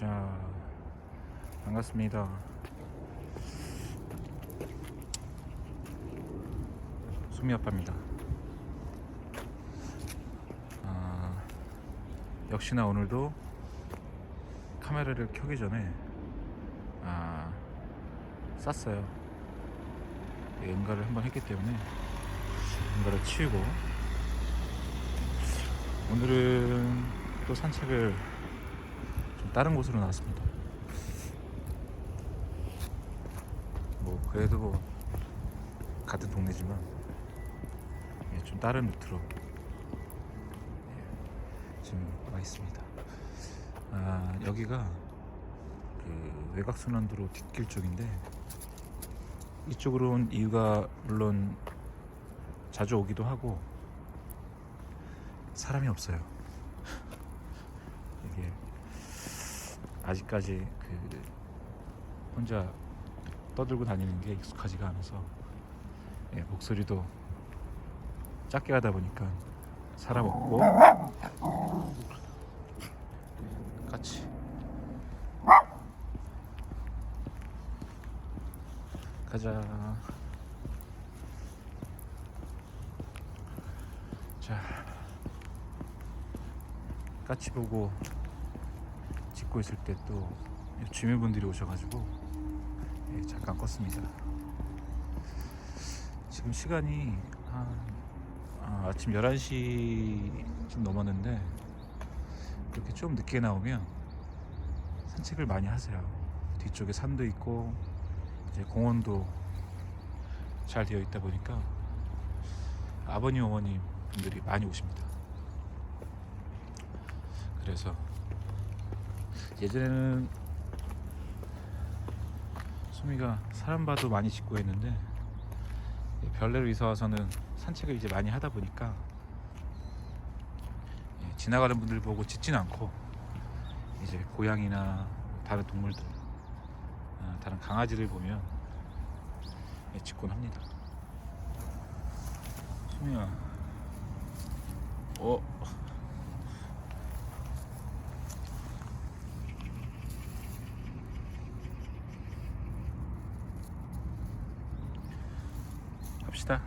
자, 반갑습니다. 수미 아빠입니다. 아, 역시나 오늘도 카메라를 켜기 전에 아, 쌌어요. 예, 응가를 한번 했기 때문에 응가를 치우고 오늘은 또 산책을 좀 다른 곳으로 나왔습니다. 뭐 그래도 뭐 같은 동네지만 예, 좀 다른 루트로 예, 지금 와 있습니다. 아 여기가 그 외곽순환도로 뒷길 쪽인데 이쪽으로 온 이유가 물론 자주 오기도 하고 사람이 없어요. 이게 아직까지 그 혼자 떠들고 다니는 게 익숙하지가 않아서 예, 목소리도 작게 하다 보니까 없고. 같이. 가자. 자 까치 보고 찍고 있을 때 또 주민분들이 오셔가지고 예, 잠깐 껐습니다. 지금 시간이 한 아, 아침 11시쯤 넘었는데 이렇게 좀 늦게 나오면 산책을 많이 하세요. 뒤쪽에 산도 있고 이제 공원도 잘 되어 있다 보니까 아버님 어머님 분들이 많이 오십니다. 그래서 예전에는 수미가 사람 봐도 많이 짖고 했는데 별내로 이사 와서는 산책을 이제 많이 하다 보니까 예, 지나가는 분들 보고 짖지는 않고 이제 고양이나 다른 동물들, 아, 다른 강아지를 보면 예, 짖곤 합니다. 수미야, 어. 갑시다.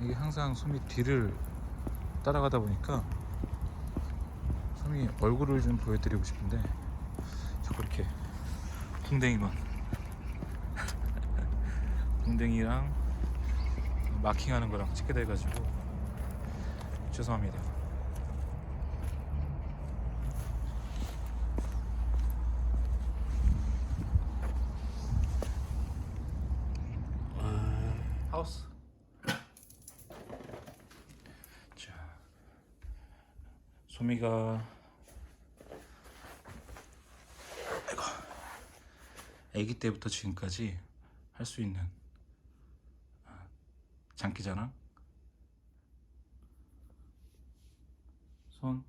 이게 항상 소미 뒤를 따라가다 보니까 소미 얼굴을 좀 보여드리고 싶은데 자꾸 이렇게 풍뎅이만 풍뎅이랑 마킹하는 거랑 찍게 돼가지고 죄송합니다. 하우스. 자, 소미가 아이고, 아기 때부터 지금까지 할 수 있는 아, 장기자랑, 손,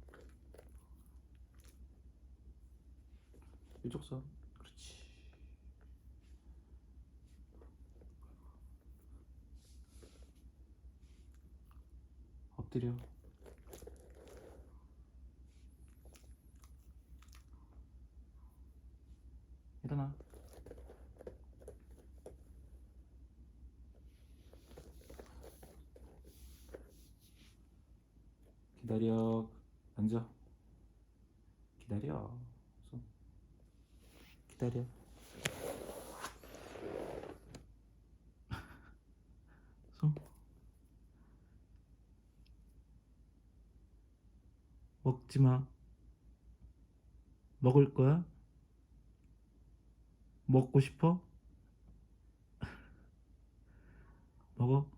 이쪽 손, 그렇지. 엎드려. 일어나. 기다려. 앉아. 기다려. 손. 기다려. 손. 먹지 마. 먹을 거야? 먹고 싶어? 먹어.